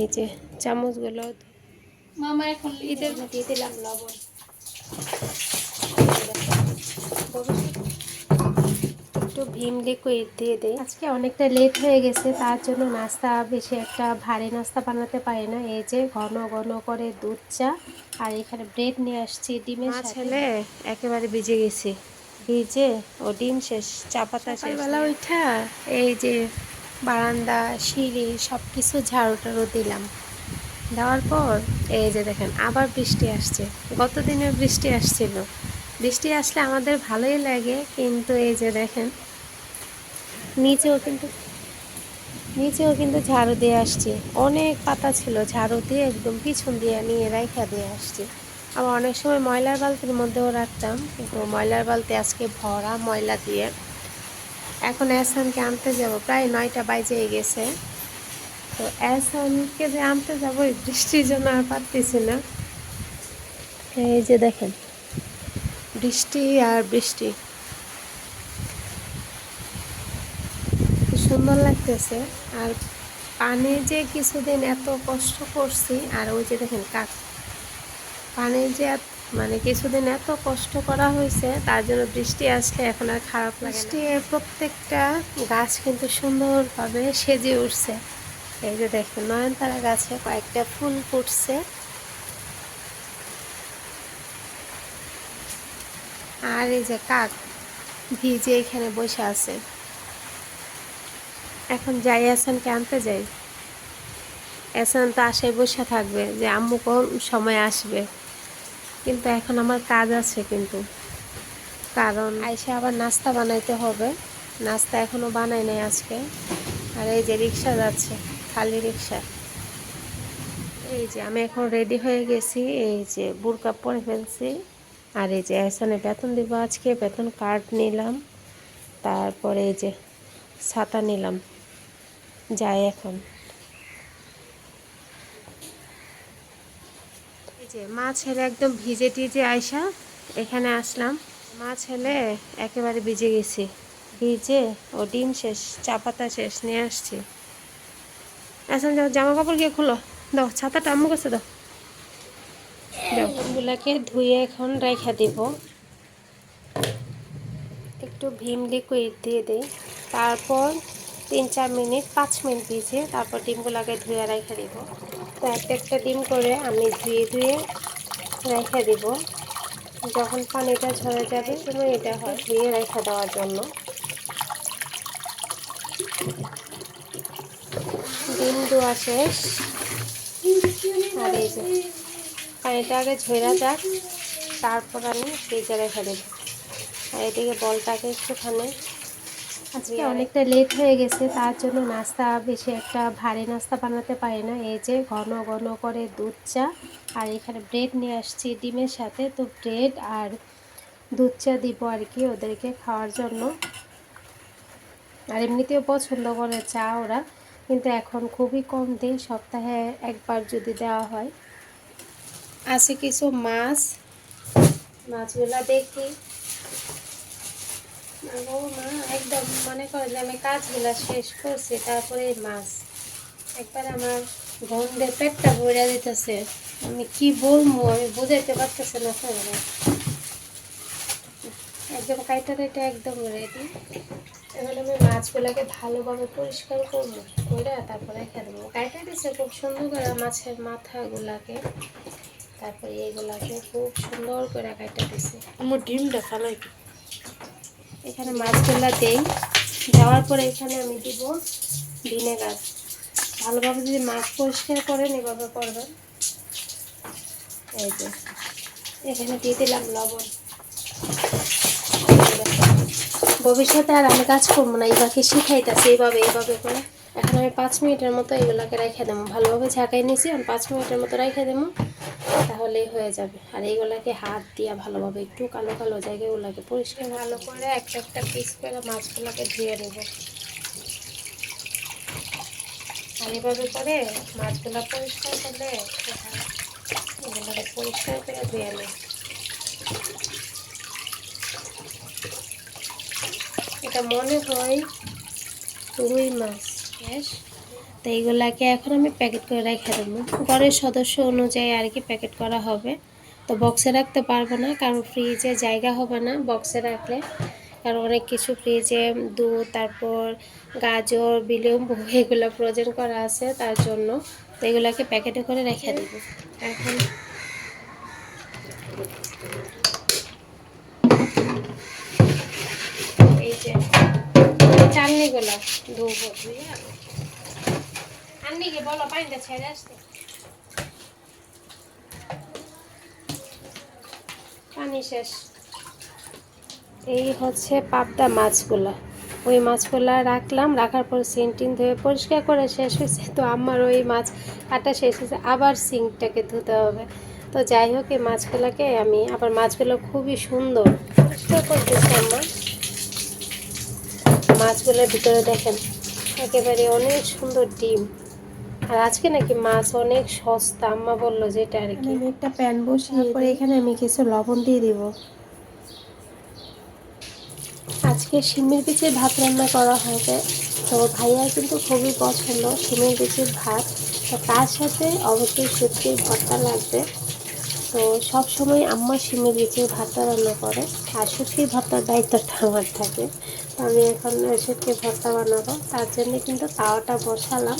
এই যে চামচগুলো মামা এখন ঈদের দিয়ে দিলাম লবণ। একটু ভীম লিকুইড দিয়ে আজকে অনেকটা লেট হয়ে গেছে তার জন্য নাস্তা বেশি একটা ভারী নাস্তা বানাতে পারি না। এই যে ঘন ঘন করে দুধ চা আর এখানে ব্রেড নিয়ে আসছি ডিমের ছেলে একেবারে ভিজে গেছি। ভিজে ও ডিম শেষ চা পাতা বেলা ওইটা এই যে বারান্দা, সিঁড়ি সব কিছু ঝাড়ু টাড়ু দিলাম। দেওয়ার পর, এই যে দেখেন, আবার বৃষ্টি আসছে। গত দিনে বৃষ্টি আসছিল। বৃষ্টি আসলে আমাদের ভালোই লাগে, কিন্তু এই যে দেখেন, নিচেও কিন্তু নিচেও কিন্তু ঝাড়ু দিয়ে আসছে। অনেক পাতা ছিল, ঝাড়ু দিয়ে একদম পিছন দিয়ে নিয়ে রাইখা দিয়ে আসছে। আবার অনেক সময় ময়লার বালতির মধ্যেও রাখতাম, কিন্তু ময়লার বালতি আজকে ভরা ময়লা দিয়ে এখন এসানকে আনতে যাব। প্রায় নয়টা বাজে গেছে। তো এসানকে যে আনতে যাব, এই বৃষ্টির জন্য আর পারতেছি না। এই যে দেখেন, বৃষ্টি আর বৃষ্টি। সুন্দর লাগতেছে। আর পানে যে কিছুদিন এত কষ্ট করছি, আর ওই যে দেখেন কাক পানি যে এত- মানে কিছুদিন এত কষ্ট করা হয়েছে, তার জন্য বৃষ্টি আসলে এখন আর খারাপ লাগে বৃষ্টি প্রত্যেকটা গাছ কিন্তু সুন্দরভাবে সেজে উঠছে। এই যে দেখেন, নয়নতারা গাছে কয়েকটা ফুল ফুটছে। আর এই যে কাক ভিজে এখানে বসে আছে। এখন যাই এসানকে আনতে যাই। এসান তো আশায় বসে থাকবে যে আম্মু কোন সময় আসবে। কিন্তু এখন আমার কাজ আছে কিন্তু। কারণ আইসে আবার নাস্তা বানাইতে হবে। নাস্তা এখনও বানাই নাই আজকে। আর এই যে রিক্সা যাচ্ছে, খালি রিক্সা। এই যে আমি এখন রেডি হয়ে গেছি, এই যে বুরকা পরে ফেলছি। আর এই যে এসানে বেতন দিব আজকে, বেতন কার্ড নিলাম। তারপরে এই যে ছাতা নিলাম, যাই এখন। যে মা ছেলে একদম ভিজে টিজে আইসা এখানে আসলাম। মা ছেলে একেবারে ভিজে গেছি। ভিজে ও ডিম শেষ, চা পাতা শেষ নিয়ে আসছি। এখন যাও, জামা কাপড় গিয়ে খুলো। দাও, ছাতাটা আম্মু কাছে দাও। এগুলাকে ধুয়ে এখন রেখে দিব। একটু ভীম লিকুইড দিয়ে দিই। তারপর তিন চার মিনিট, পাঁচ মিনিট ভিজে তারপর ডিমগুলোকে ধুয়ে রেখে দিব। তো একটা একটা ডিম করে আমি ধুয়ে ধুয়ে রেখে দিব। যখন পানিটা ঝরে যাবে সময় এটা হয় ধুয়ে রেখে দেওয়ার জন্য। ডিম দেওয়া শেষ। আর এই যে পানিটা আগে ঝরা যাক, তারপর আমি ফ্রিজে রেখে দেবো। আর এদিকে বলটাকে একটুখানি আজকে অনেকটা লেট হয়ে গেছে তার জন্য নাস্তা বেশি একটা ভারী নাস্তা বানাতে পারি না। এই যে ঘন ঘন করে দুধ চা আর এখানে ব্রেড নিয়ে আসছি ডিমের সাথে। তো ব্রেড আর দুধ চা দিব আর কি ওদেরকে খাওয়ার জন্য। আর এমনিতেও পছন্দ করে চা ওরা কিন্তু এখন খুবই কম দিন সপ্তাহে একবার যদি দেওয়া হয়। আছে কিছু মাছ মাছগুলা দেখি। ও মা একদম মনে করে যে আমি কাজগুলা শেষ করছি, তারপরে মাছ। একবার আমার গন্ধে পেটটা ভরে দিতেছে আমি কি বলব, আমি বুঝাইতে পারতেছি না সবাই একদম কাইটা কাইটা একদম রেডি এখন আমি মাছগুলোকে ভালোভাবে পরিষ্কার করব করে তারপরে রেখে দেবো। কাইটা দিচ্ছে খুব সুন্দর করে মাছের মাথাগুলাকে। তারপরে এইগুলাকে খুব সুন্দর করে কাইটা দিছে। আমার ডিমটা ফালাই এখানে মাছগুলা দেই। দেওয়ার পরে এখানে আমি দিব ভিনেগার। ভালোভাবে যদি মাছ পরিষ্কার করেন, এভাবে করবেন। এই যে, এখানে দিয়ে দিলাম লবণ। ভবিষ্যতে আর আমি কাজ করব না এইভাবে শিখাইতেছি এইভাবে এইভাবে করে। এখন আমি পাঁচ মিনিটের মতো এগুলোকে রেখে দেবো। ভালোভাবে ঝাঁকাই নিয়েছি, আমি পাঁচ মিনিটের মতো রেখে দেবো। তাহলেই হয়ে যাবে। আর এইগুলাকে হাত দিয়ে ভালোভাবে একটু কালো কালো জায়গায় জায়গাগুলোকে পরিষ্কার ভালো করে একটা একটা পিস করে মাছগুলোকে ধুয়ে নেব। এভাবে করে মাছগুলো পরিষ্কার করলে এগুলোকে পরিষ্কার করে ধুয়ে নেব। এটা মনে হয় রুই মাছ, বেশ? তো এইগুলাকে এখন আমি প্যাকেট করে রেখে দেবো। ঘরের সদস্য অনুযায়ী আর কি প্যাকেট করা হবে। তো বক্সে রাখতে পারব না, কারণ ফ্রিজে জায়গা হবে না বক্সে রাখলে। কারণ অনেক কিছু ফ্রিজে দুধ, তারপর গাজর বিলম্ব এগুলো ফ্রোজেন করা আছে তার জন্য। তো এগুলোকে প্যাকেটে করে রেখে দেবো। এখন এই যে চালনিগুলো ধুবো। ধুয়ে আন্নিকে বলো ছেড়ে আসতে। পানি শেষ। এই হচ্ছে পাবদা মাছগুলো। ওই মাছগুলো রাখলাম, রাখার পর সিনটিন ধুয়ে পরিষ্কার করে শেষ হয়েছে। তো আমার ওই মাছ কাটা শেষ হয়েছে, আবার সিঙ্কটাকে ধুতে হবে। তো যাই হোক, এই মাছগুলোকে আমি, আবার মাছগুলো খুবই সুন্দর। পরিষ্কার করতেছি আমার মাছগুলোর ভিতরে দেখেন, একেবারে অনেক সুন্দর ডিম। আর আজকে নাকি মাছ অনেক সস্তা। আম্মা বলল যেটা আর কি। একটা প্যান বসিয়ে পরে এখানে আমি কিছু লবণ দিয়ে দিব। আজকে শিমের বিচের ভাত রান্না করা হবে তো ভাইয়ার কিন্তু খুবই পছন্দ শিমের বিচের ভাত। তো তার সাথে অবশ্যই শুটকির ভর্তা লাগবে। তো সব সময় আম্মা শিমের বিচের ভাতটা রান্না করে। আর শুটকির ভর্তার দায়িত্বটা আমার থাকে। আমি এখন শুটকির ভর্তা বানাবো। তার জন্য কিন্তু তাওয়াটা বসালাম।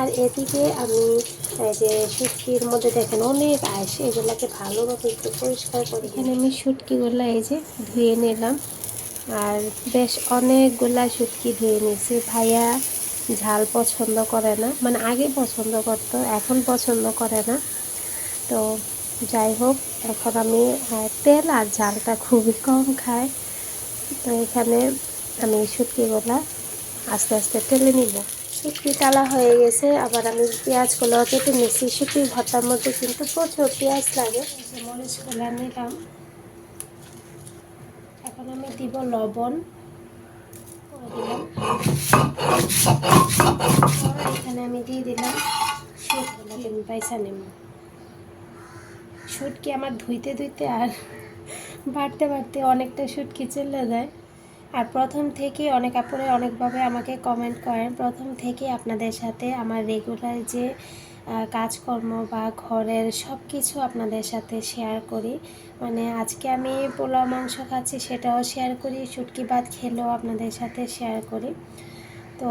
আর এদিকে আমি যে শুটকির মধ্যে দেখেন অনেক আইস, এগুলোকে ভালোভাবে একটু পরিষ্কার করি এখানে আমি শুটকিগুলো এই যে ধুয়ে নিলাম। আর বেশ অনেকগুলা শুটকি ধুয়ে নিয়েছি। ভাইয়া ঝাল পছন্দ করে না মানে আগে পছন্দ করতো, এখন পছন্দ করে না। তো যাই হোক, এখন আমি তেল আর ঝালটা খুবই কম খাই। তো এখানে আমি শুটকিগুলা আস্তে আস্তে তেলে নিব। শুটকি তালা হয়ে গেছে। আবার আমি পেঁয়াজগুলো কেটে নিচ্ছি শুটকির ভর্তার মধ্যে কিন্তু প্রচুর পেঁয়াজ লাগে। যে মরিচগুলো নিলাম। এখন আমি দিব লবণ। এখানে আমি দিয়ে দিলাম শুটকি আমি নেব। শুটকি আমার ধুইতে ধুইতে আর বাড়তে বাড়তে অনেকটা শুটকি চলে যায়। আর প্রথম থেকে অনেক আপুরে অনেকভাবে আমাকে কমেন্ট করেন। প্রথম থেকে আপনাদের সাথে আমার রেগুলার যে কাজকর্ম বা ঘরের সব কিছু আপনাদের সাথে শেয়ার করি। মানে আজকে আমি পোলাও মাংস খাচ্ছি সেটাও শেয়ার করি, শুটকি ভাত খেলেও আপনাদের সাথে শেয়ার করি। তো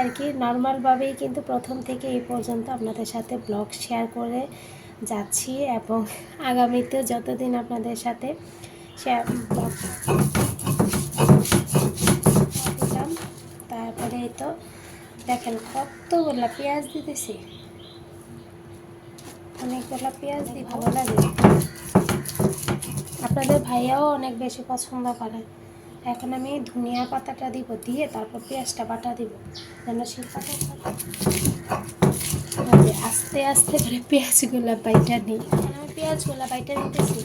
আর কি নর্মালভাবেই কিন্তু প্রথম থেকে এই পর্যন্ত আপনাদের সাথে ব্লগ শেয়ার করে যাচ্ছি এবং আগামীতেও যতদিন আপনাদের সাথে শেয়ার দিলাম তারপরে এই তো দেখেন কতগুলা পেঁয়াজ দিতেছি। অনেকগুলা পেঁয়াজ দিই ভালো লাগে। আপনাদের ভাইয়াও অনেক বেশি পছন্দ করে। এখন আমি ধনিয়া পাতাটা দিব, দিয়ে তারপর পেঁয়াজটা বাটা দিব। যেন শিল্পাটা আস্তে আস্তে করে পেঁয়াজগুলা বাইটা নিই। আমি পেঁয়াজগুলা বাইটা নিতেছি।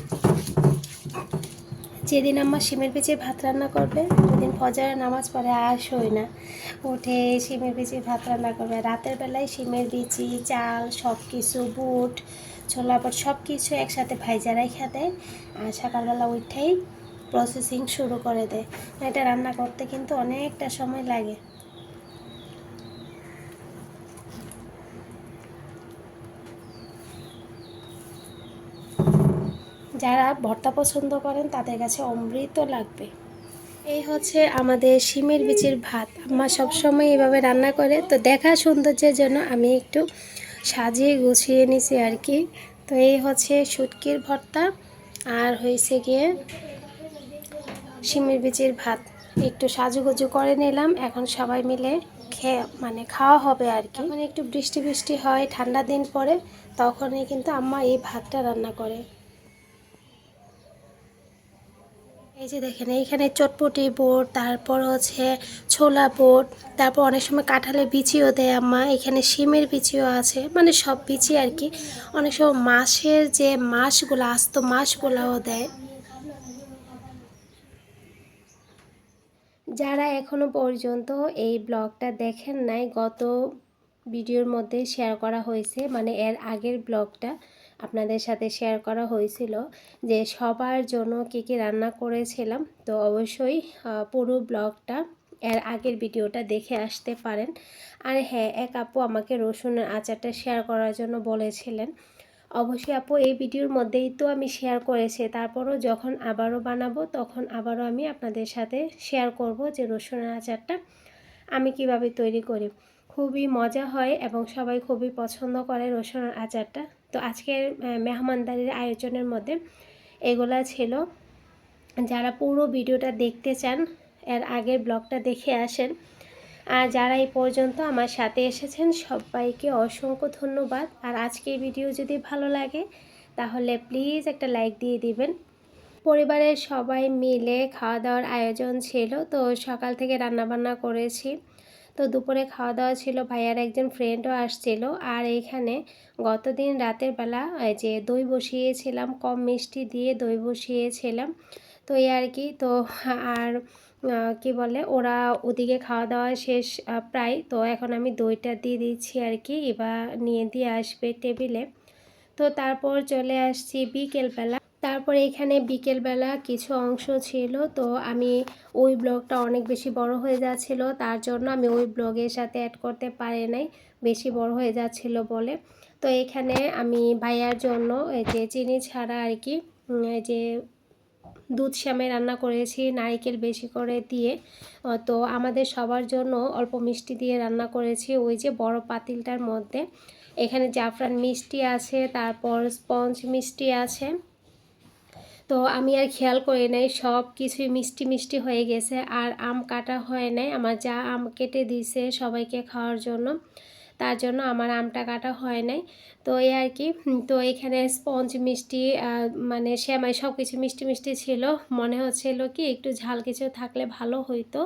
যেদিন আমার শিমের পিছিয়ে ভাত রান্না করবে, সেদিন ফজরের নামাজ পড়ে আস হই না। উঠে শিমের পিছিয়ে ভাত রান্না করবে। রাতের বেলায় শিমের বিচি, চাল সব কিছু বুট, ছোলা বুট সব কিছু একসাথে ভাইজারাই দেয়। আর সকালবেলা উঠেই প্রসেসিং শুরু করে দেয়। এটা রান্না করতে কিন্তু অনেকটা সময় লাগে। যারা ভর্তা পছন্দ করেন, তাদের কাছে অমৃত লাগবে। এই হচ্ছে আমাদের শিমের বিচির ভাত। আম্মা সবসময় এভাবে রান্না করে, তো দেখা সৌন্দর্যের জন্য আমি একটু সাজিয়ে গুছিয়ে নিছি আর কি। তো এই হচ্ছে শুটকির ভর্তা আর হয়েছে গিয়ে শিমের বিচির ভাত। একটু সাজুগুজু করে নিলাম, এখন সবাই মিলে খেয়ে মানে খাওয়া হবে আর কি। মানে একটু বৃষ্টি বৃষ্টি হয় ঠান্ডা দিন পরে তখনই কিন্তু আম্মা এই ভাতটা রান্না করে। এই যে দেখেন, এইখানে চটপটি বোট, তারপর হচ্ছে ছোলা বোট, তারপর অনেক সময় কাঁঠালের বিচিও দেয় আম্মা, এখানে শিমের বিচিও আছে মানে সব বিচি আর কি। অনেক সময় মাছের যে মাছগুলো, আস্ত মাছগুলোও দেয়। যারা এখনও পর্যন্ত এই ব্লগটা দেখেন নাই, গত ভিডিওর মধ্যে শেয়ার করা হয়েছে মানে এর আগের ব্লগটা। আপনাদের সাথে শেয়ার করা হয়েছিল যে সবার জন্য কী কী রান্না করেছিলাম। তো অবশ্যই পুরো ব্লগটা, এর আগের ভিডিওটা দেখে আসতে পারেন। আর হ্যাঁ এক আপু আমাকে রসুনের আচারটা শেয়ার করার জন্য বলেছিলেন। অবশ্যই আপু, এই ভিডিওর মধ্যেই তো আমি শেয়ার করেছি। তারপরও যখন আবারও বানাবো, তখন আবারও আমি আপনাদের সাথে শেয়ার করব যে রসুনের আচারটা আমি কীভাবে তৈরি করি। খুবই মজা হয় এবং সবাই খুবই পছন্দ করে রসুনের আচারটা। তো আজকের মেহমানদারির আয়োজনের মধ্যে এগুলা ছিল। যারা পুরো ভিডিওটা দেখতে চান, এর আগের ব্লগটা দেখে আসেন। আর যারা এই পর্যন্ত আমার সাথে এসেছেন, সবাইকে অসংখ্য ধন্যবাদ। আর আজকের ভিডিও যদি ভালো লাগে, তাহলে প্লিজ একটা লাইক দিয়ে দিবেন। পরিবারের সবাই মিলে খাওয়া দাওয়ার আয়োজন ছিল। তো সকাল থেকে রান্নাবান্না করেছি। তো দুপুরে খাওয়া দাওয়া ছিল, ভাইয়ার একজন ফ্রেন্ডও আসছিল। আর এইখানে গতদিন রাতের বেলা যে দই বসিয়েছিলাম, কম মিষ্টি দিয়ে দই বসিয়েছিলাম। তো এই আর কি, তো আর কি বলে, ওরা ওদিকে খাওয়া দাওয়া শেষ প্রায়। তো এখন আমি দইটা দিয়ে দিচ্ছি আর কি, এবার নিয়ে দিয়ে আসবে টেবিলে। তো তারপর চলে আসছি বিকেলবেলা। তারপর এখানে বিকেলবেলা কিছু অংশ ছিল, তো আমি ওই ব্লগটা অনেক বেশি বড় হয়ে যাচ্ছিল। তার জন্য আমি ওই ব্লগের সাথে অ্যাড করতে পারি নাই, বেশি বড় হয়ে যাচ্ছিল বলে। তো এখানে আমি ভাইয়ার জন্য এই যে চিনি ছাড়া আর কি এই যে দুধ শ্যামে রান্না করেছি, নারিকেল বেশি করে দিয়ে তো আমাদের সবার জন্য অল্প মিষ্টি দিয়ে রান্না করেছি ওই যে বড় পাতিলটার মধ্যে। এখানে জাফরান মিষ্টি আছে, তারপর স্পঞ্জ মিষ্টি আছে। তো আমি আর খেয়াল করি নাই, সব কিছুই মিষ্টি মিষ্টি হয়ে গেছে। আর আম কাটা হয় নাই, আমার যা আম কেটে দিয়েছে সবাইকে খাওয়ার জন্য, তার জন্য আমার আমটা কাটা হয় নাই। তো এই আর কি, তো এখানে স্পঞ্জ মিষ্টি মানে শ্যামাই সব কিছু মিষ্টি মিষ্টি ছিল। মনে হচ্ছিল কি, একটু ঝাল কিছু থাকলে ভালো হইতো।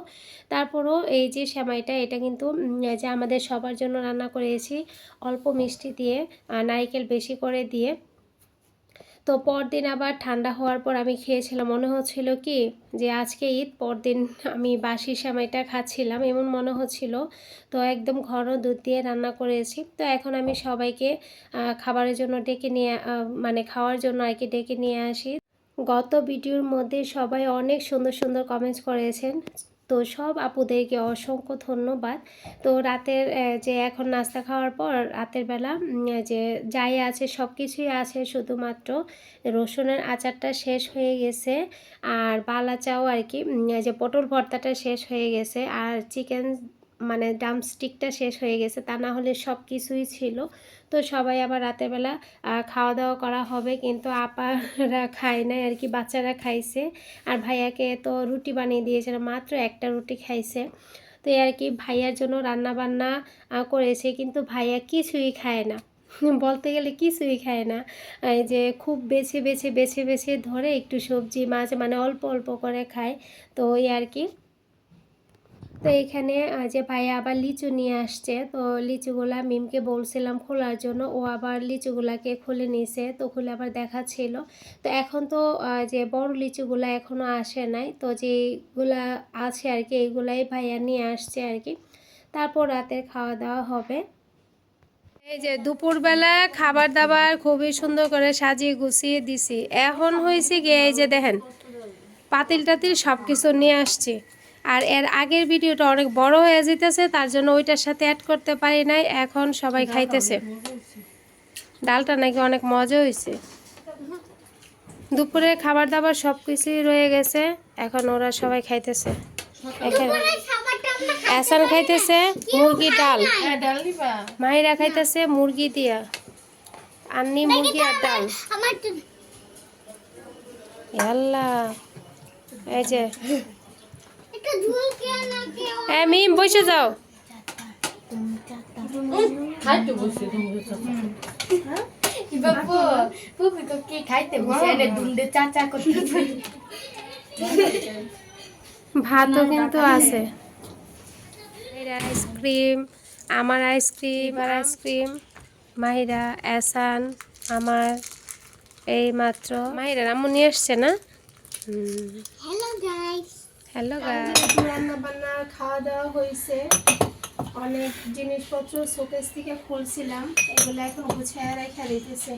তারপরও এই যে শ্যামাইটা এটা কিন্তু যে আমাদের সবার জন্য রান্না করেছি অল্প মিষ্টি দিয়ে নারকেল বেশি করে দিয়ে। তো পরদিন আবার ঠান্ডা হওয়ার পর আমি খেয়েছিলাম। মনে হচ্ছিল কি যে আজকে ঈদ, পরদিন আমি বাসি সেমাইটা খাচ্ছিলাম। এমন মনে হচ্ছিল, তো একদম ঘন দুধ দিয়ে রান্না করেছি। তো এখন আমি সবাইকে খাবারের জন্য ডেকে নিয়ে মানে খাওয়ার জন্য আর কি ডেকে নিয়ে আসি। গত ভিডিওর মধ্যে সবাই অনেক সুন্দর সুন্দর কমেন্টস করেছেন। তো সব আপুদেরকে অসংখ্য ধন্যবাদ। তো রাতের যে এখন নাস্তা খাওয়ার পর রাতের বেলা যে যাই আছে, সব কিছুই আছে, শুধুমাত্র রসুনের আচারটা শেষ হয়ে গেছে আর বালা চাও আর কি যে পটল ভর্তাটা শেষ হয়ে গেছে আর চিকেন মানে ড্রামস্টিকটা শেষ হয়ে গেছে, তা না হলে সব কিছুই ছিল। তো সবাই আবার রাতের বেলা খাওয়া দাওয়া করা হবে, কিন্তু আপারা খায় নাই আর কি, বাচ্চারা খাইছে। আর ভাইয়াকে তো রুটি বানিয়ে দিয়েছিল, মাত্র একটা রুটি খাইছে। তো আর কি, ভাইয়ার জন্য রান্না বান্না করেছে, কিন্তু ভাইয়া কিছুই খায় না। বলতে গেলে কিছুই খায় না। এই যে খুব বেছে বেছে বেছে বেছে ধরে একটু সবজি, মাছ মানে অল্প অল্প করে খায়। তো ওই আর কি। তো এখানে যে ভাইয়া আবার লিচু নিয়ে আসছে, তো লিচুগুলা মিমকে বলছিলাম খোলার জন্য, ও আবার লিচুগুলাকে খুলে নিছে, তো খুলে আবার দেখাচ্ছিল। তো এখন তো যে বড় লিচুগুলা এখনও আসে নাই, তো যেগুলা আছে আর কি, এইগুলাই ভাইয়া নিয়ে আসছে আর কি। তারপর রাতের খাওয়া দাওয়া হবে। এই যে দুপুরবেলা খাবার দাবার খুবই সুন্দর করে সাজিয়ে গুছিয়ে দিছি। এখন হয়েছে গিয়ে এই যে দেখেন পাতিল টাতিল সব কিছু নিয়ে আসছি। আর এর আগের ভিডিওটা অনেক বড় হয়ে যেতেছে তার জন্য ওইটার সাথে অ্যাড করতে পারি নাই এখন সবাই খাইতেছে। ডালটা নাকি অনেক মজা হয়েছে দুপুরে খাবার দাবার সব কিছুই রয়ে গেছে এখন ওরা সবাই খাইতেছে। এখানে এসান খাইতেছে মুরগি ডাল। হ্যাঁ মাহিরা খাইতেছে মুরগি দিয়া। আন্নি মুরগি আর ডাল। আল্লাহ। এই যে কে মিম, বসে যাও। ভাতও কিন্তু আছে। আইসক্রিম, আমার আইসক্রিম, আর আইসক্রিম। মাহিরা, এসান, আমার এই মাত্র মাহিরা, আম্মু নিয়ে এসছে না? হ্যালো গাইস হ্যালো গাইস রান্না বান্না খাওয়া দাওয়া হয়েছে অনেক জিনিসপত্র শোকেস থেকে খুলছিলাম এগুলো এখন গুছিয়ে রেখে দিতেছে।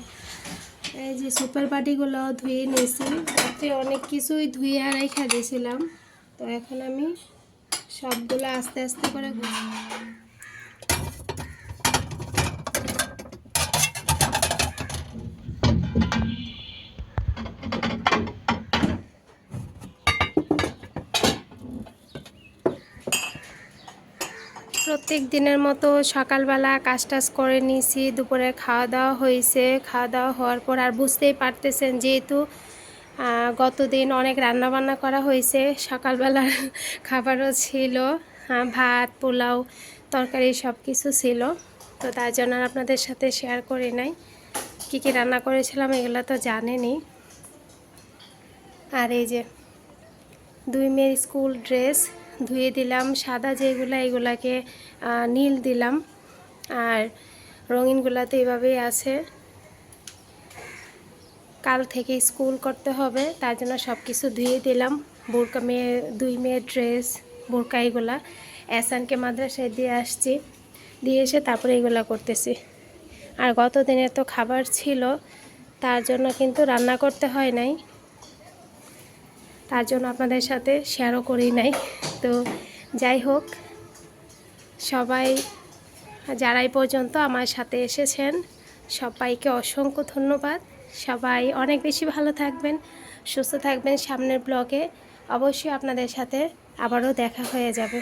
এই যে সুপার বাটিগুলো ধুয়ে নিয়েছি রাতে অনেক কিছুই ধুয়ে রেখে দিয়েছিলাম। তো এখন আমি সবগুলো আস্তে আস্তে করে প্রত্যেক দিনের মতো সকালবেলা কাজ টাজ করে নিয়েছি দুপুরে খাওয়া দাওয়া হয়েছে। খাওয়া দাওয়া হওয়ার পর আর বুঝতেই পারতেছেন যেহেতু গতদিন অনেক রান্না বান্না করা হয়েছে। সকালবেলার খাবারও ছিল ভাত, পোলাও, তরকারি সব কিছু ছিল। তো তার জন্য আপনাদের সাথে শেয়ার করে নাই। কী কী রান্না করেছিলাম এগুলো তো জানেনি আর এই যে, দুই মেয়ের স্কুল ড্রেস ধুয়ে দিলাম, সাদা যেগুলো এগুলাকে নীল দিলাম। আর রঙিনগুলা তো এভাবেই আছে। কাল থেকে স্কুল করতে হবে, তার জন্য সব কিছু ধুয়ে দিলাম। বোরকা মেয়ে, দুই মেয়ের ড্রেস, বোরকা এগুলা। এসানকে মাদ্রাসায় দিয়ে আসছি। দিয়ে এসে তারপরে এগুলা করতেছি। আর গত দিনের তো খাবার ছিল, তার জন্য কিন্তু রান্না করতে হয় নাই। তার জন্য আপনাদের সাথে শেয়ারও করি নাই। তো যাই হোক, সবাই, যারাই পর্যন্ত আমার সাথে এসেছেন, সবাইকে অসংখ্য ধন্যবাদ। সবাই অনেক বেশি ভালো থাকবেন, সুস্থ থাকবেন সামনের ব্লগে। অবশ্যই আপনাদের সাথে আবারও দেখা হয়ে যাবে।